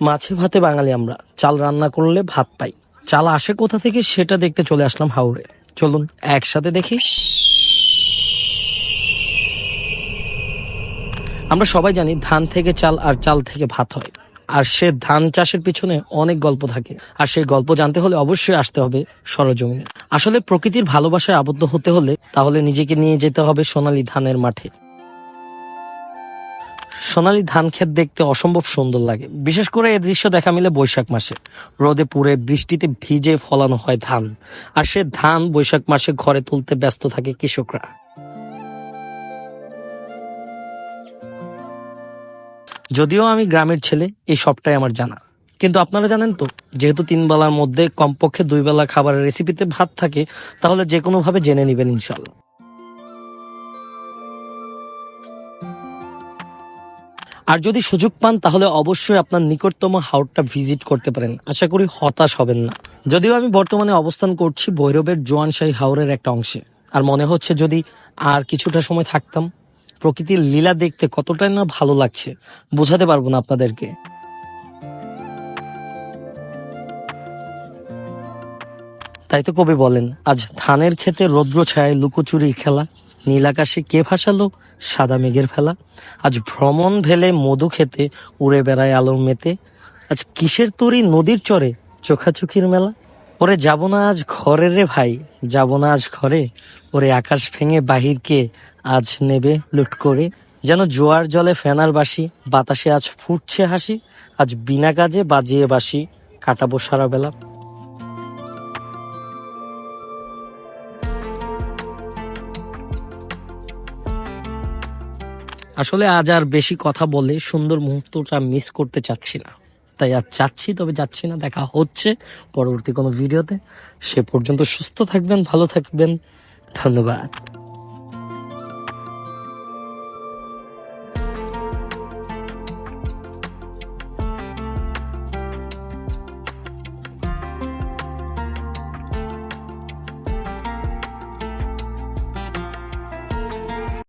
মাছে ভাতে বাঙালি আমরা। চাল রান্না করলে ভাত পাই। চাল আসে কোথা থেকে সেটা দেখতে চলে আসলাম হাওড়ে চলুন একসাথে দেখি। আমরা সবাই জানি ধান থেকে চাল আর চাল থেকে ভাত হয়। আর সে ধান চাষের পিছনে অনেক গল্প থাকে। আর সেই গল্প জানতে হলে অবশ্যই আসতে হবে সরজমিনে। আসলে প্রকৃতির ভালোবাসায় আবদ্ধ হতে হলে তাহলে নিজেকে নিয়ে যেতে হবে সোনালী ধানের মাঠে। সোনালী ধান ক্ষেত দেখতে অসম্ভব সুন্দর লাগে। বিশেষ করে এই দৃশ্য দেখা মিলে বৈশাখ মাসে। রোদে পুড়ে বৃষ্টিতে ভিজে ফলানো হয় ধান। আর সে ধান বৈশাখ মাসে ঘরে তুলতে ব্যস্ত থাকে কৃষকরা। যদিও আমি গ্রামের ছেলে এই সবটাই আমার জানা। কিন্তু আপনারা জানেন তো, যেহেতু তিন বেলার মধ্যে কমপক্ষে দুই বেলা খাবারের রেসিপিতে ভাত থাকে, তাহলে যে কোনো ভাবে জেনে নেবেন ইনশাল্লাহ। আর যদি সুযোগ পান, তাহলে অবশ্যই আপনার নিকটতম হাওড়টা ভিজিট করতে পারেন। আশা করি হতাশ হবেন না। যদিও আমি বর্তমানে অবস্থান করছি ভৈরবের জোয়ানশাহী হাওড়ের একটা অংশে। আর মনে হচ্ছে যদি আর কিছুটা সময় থাকতাম, প্রকৃতির লীলা দেখতে কতটাই না ভালো লাগছে, বোঝাতে পারব না আপনাদেরকে। তাই তো কবি বলেন, আজ ধানের ক্ষেতে রৌদ্র ছায় লুকোচুরি খেলা নীল আকাশে কে ভাসালো? সাদা মেঘের ফেলা। আজ ভ্রমণ ভেলে মধু খেতে, উড়ে বেড়ায় আলোর মেতে। আজ কিসের তরি নদীর চরে? চোখাচোখির মেলা। ওরে যাব না আজ ঘরে রে ভাই, যাব না আজ ঘরে। ওরে আকাশ ভেঙে বাহিরকে আজ নেবে লুট করে? যেন জোয়ার জলে ফেনার বাসি বাতাসে আজ ফুটছে হাসি। আজ বিনা কাজে বাজিয়ে বাসি কাটাবো সারা বেলা। আসলে আজ আর বেশি কথা বলে সুন্দর মুহূর্তটা মিস করতে চাচ্ছি না। তাই আর চাচ্ছি, তবে যাচ্ছি না, দেখা হচ্ছে পরবর্তী কোনো ভিডিওতে সে পর্যন্ত সুস্থ থাকবেন, ভালো থাকবেন, ধন্যবাদ।